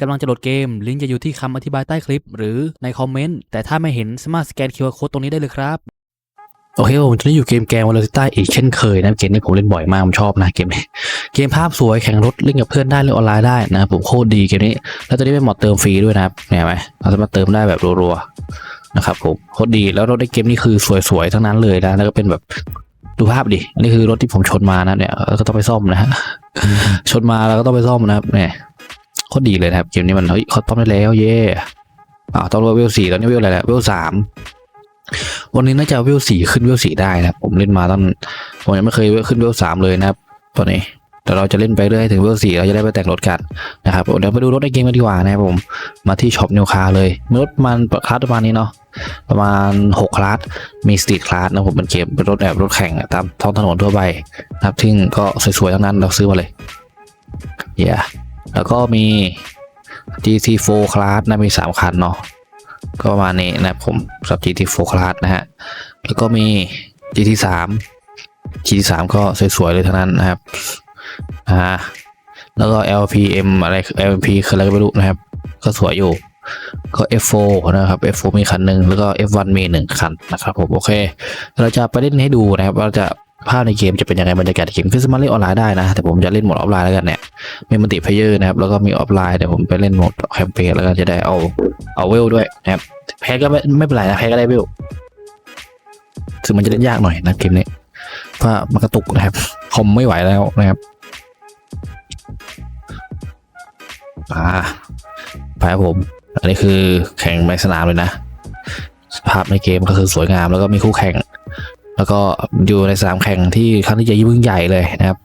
กำลังจะโหลดเกม ลิงก์จะอยู่ที่คำอธิบายใต้คลิป หรือในคอมเมนต์ แต่ถ้าไม่เห็นสามารถสแกน QR Code ตรงนี้ได้เลยครับ โอเคผมจะได้อยู่เกมแกงวอลเลต้าอีกเช่นเคยนะเกมนี้ผมเล่นบ่อยมาก ผมชอบนะเกมนี้ เกมภาพสวยแข่งรถเล่นกับเพื่อนได้เล่นออนไลน์ได้นะครับผมโคตรดีเกมนี้ แล้วตัวนี้เป็นมอดเติมฟรีด้วยนะครับเห็นไหมเราสามารถเติมได้แบบรัวๆนะครับผมโคตรดีแล้วรถในเกมนี้คือสวยๆทั้งนั้นเลยนะแล้วก็เป็นแบบดูภาพดิอันนี้คือรถที่ผมชนมานะเนี่ยแล้วก็ต้องไปซ่อมนะฮะชนมาแล้วก็ต้องไปซ่อมนะครับเนี่ย โคตรดีเลยนะครับเกมนี้มันเฮ้ยเขาต้อมได้แล้วเย่อ้าต้องเวลสี่ตอนนี้เวลอะไรแล้วเวลสามวันนี้น่าจะเวลสี่ขึ้นเวลสี่ได้นะครับผมเล่นมาตั้งผมยังไม่เคยขึ้นเวลสามเลยนะครับตอนนี้แต่เราจะเล่นไปเรื่อยถึงเวลสี่เราจะได้ไปแต่งรถกันนะครับเดี๋ยวไปดูรถในเกมกันดีกว่านะครับผมมาที่ช็อปนิวคาเลยรถมันคลาสประมาณนี้เนาะประมาณหกคลาสมีสตรีทคลาสนะผมเป็นเกมเป็นรถแบบรถแข่งอะตามท้องถนนทั่วไปนะครับซึ่งก็สวยๆทั้งนั้นเราซื้อมาเลยเย่ แล้วก็มี GT4 Class นะมี 3 คันเนาะก็ประมาณนี้นะครับผมสับ GT4 Class นะฮะ แล้วก็มี GT3 GT3 ก็สวยๆเลยทั้งนั้นนะครับอ่าแล้วก็ LPM อะไร LP คืออะไรก็ไม่รู้นะครับ ก็สวยอยู่ ก็ F4 นะครับ F4 มีคันหนึ่งแล้วก็ F1 มีหนึ่งคันนะครับผมโอเค เราจะไปเล่นให้ดูนะครับว่าจะ ภาพในเกมจะเป็นยังไงบรรยากาศในเกมคือสามารถเล่นออนไลน์ได้นะ แต่ผมจะเล่นโหมดออฟไลน์แล้วกันเนี่ยมีมัลติเพเยอร์นะครับ แล้วก็มีออฟไลน์แต่ผมไปเล่นโหมดแคมเปญแล้วก็จะได้เอาเอาเวลด้วยนะครับ แพ้ก็ไม่ไม่เป็นไรนะแพ้ก็ได้เวลซึ่งมันจะเล่นยากหน่อยนะเกมนี้เพราะมันกระตุกนะครับคอมไม่ไหวแล้วนะครับอ่าไปครับผม อันนี้คือแข่งในสนามเลยนะ ภาพในเกมก็คือสวยงามแล้วก็มีคู่แข่ง แล้วก็อยู่ในสนามแข่งที่ครั้งที่จะยิ่งใหญ่เลยนะครับ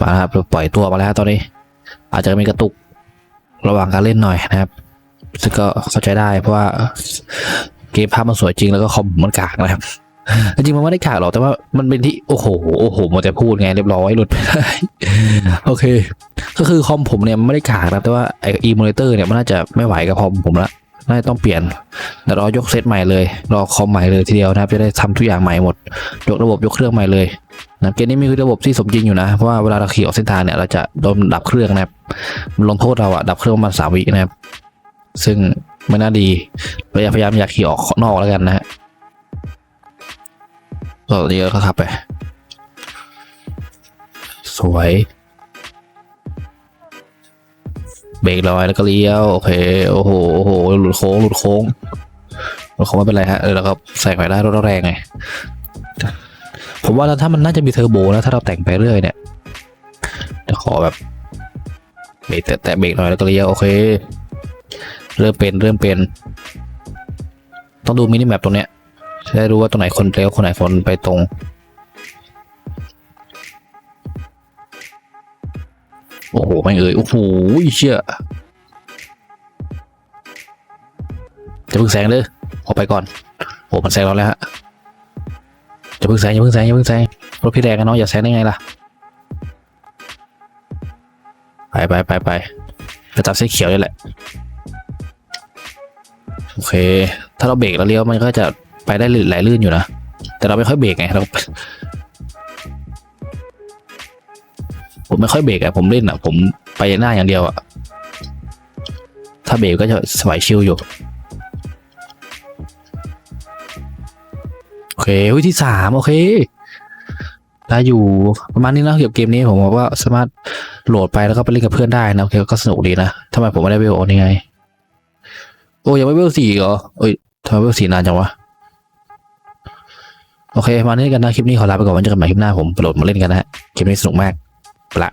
มาครับปล่อยตัวมาแล้วตอนนี้ อาจจะมีกระตุกระหว่างการเล่นหน่อยนะครับ ซึ่งก็เข้าใจได้เพราะว่าเกมภาพมันสวยจริงแล้วก็คอมมันกากนะครับจริงมันไม่ได้กากหรอกแต่ว่ามันเป็นที่โอ้โหโอ้โหมันจะพูดไงเรียบร้อยหลุดไปได้โอเค ก็คือคอมผมเนี่ยมันไม่ได้กากนะแต่ว่าไออีมอนิเตอร์เนี่ยมันน่าจะไม่ไหวกับคอมผมละ น่าจะต้องเปลี่ยนเดี๋ยวรอยกเซตใหม่เลย รอคอมใหม่เลยทีเดียวนะครับ จะได้ทำทุกอย่างใหม่หมด ยกระบบยกเครื่องใหม่เลยนะเกมนี้มีระบบที่สมจริงอยู่นะ เพราะว่าเวลาเราขี่ออกเส้นทางเนี่ยเราจะโดนดับเครื่องนะครับมันลงโทษเราอะดับเครื่องประมาณสามวินะครับ ซึ่งไม่น่าดีเราพยายามอยากขี่ออกนอกแล้วกันนะฮะก็เยอะก็ขับไป สวย เบรกลอยแล้วก็เลี้ยวโอเคโอ้โหโอ้โหหลุดโค้งหลุดโค้งหลุดโค้งไม่เป็นไรฮะเออแล้วก็ใส่ไปได้รถเราแรงไงผมว่าถ้ามันน่าจะมีเทอร์โบแล้วถ้าเราแต่งไปเรื่อยเนี่ยจะขอแบบเบรกแตะแตะเบรกหน่อยแล้วก็เลี้ยวโอเค เริ่มเป็นเริ่มเป็น ต้องดูมินิแมปตรงเนี้ยจะได้รู้ว่าตรงไหนคนเลี้ยวคนไหนคนไปตรง โอ้โหไม่เอ่ยโอ้โหเชี่ยจะเพิ่งแซงเลยออกไปก่อนโอ้มันแซงเราแล้วฮะอย่าเพิ่งแซงอย่าเพิ่งแซงอย่าเพิ่งแซงรถพี่แดงกันเนาะอย่าแซงได้ไงล่ะไปไปไปไปไปตัดเส้นเขียวนี่แหละโอเค ถ้าเราเบรกแล้วเลี้ยวมันก็จะไปได้ลื่นไหลลื่นอยู่นะ แต่เราไม่ค่อยเบรกไงเรา ผมไม่ค่อยเบรกอะผมเล่นอะผมไปหน้าอย่างเดียวอะถ้าเบรกก็จะสบายชิลอยู่โอเควิธีสามโอเคได้อยู่ประมาณนี้นะเกี่ยวกับเกมนี้ผมบอกว่าสามารถโหลดไปแล้วก็ไปเล่นกับเพื่อนได้นะโอเคก็สนุกดีนะทำไมผมไม่ได้เวลโอนี่ไง โอ้ยังไม่เวลสี่เหรอเอ้ยทำไมเวลสี่นานจังวะโอเค มาเล่นกันนะ คลิปนี้ขอลาไปก่อนไว้เจอกันใหม่คลิปหน้าผมโหลดมาเล่นกันนะฮะคลิปนี้สนุกมาก ไปละ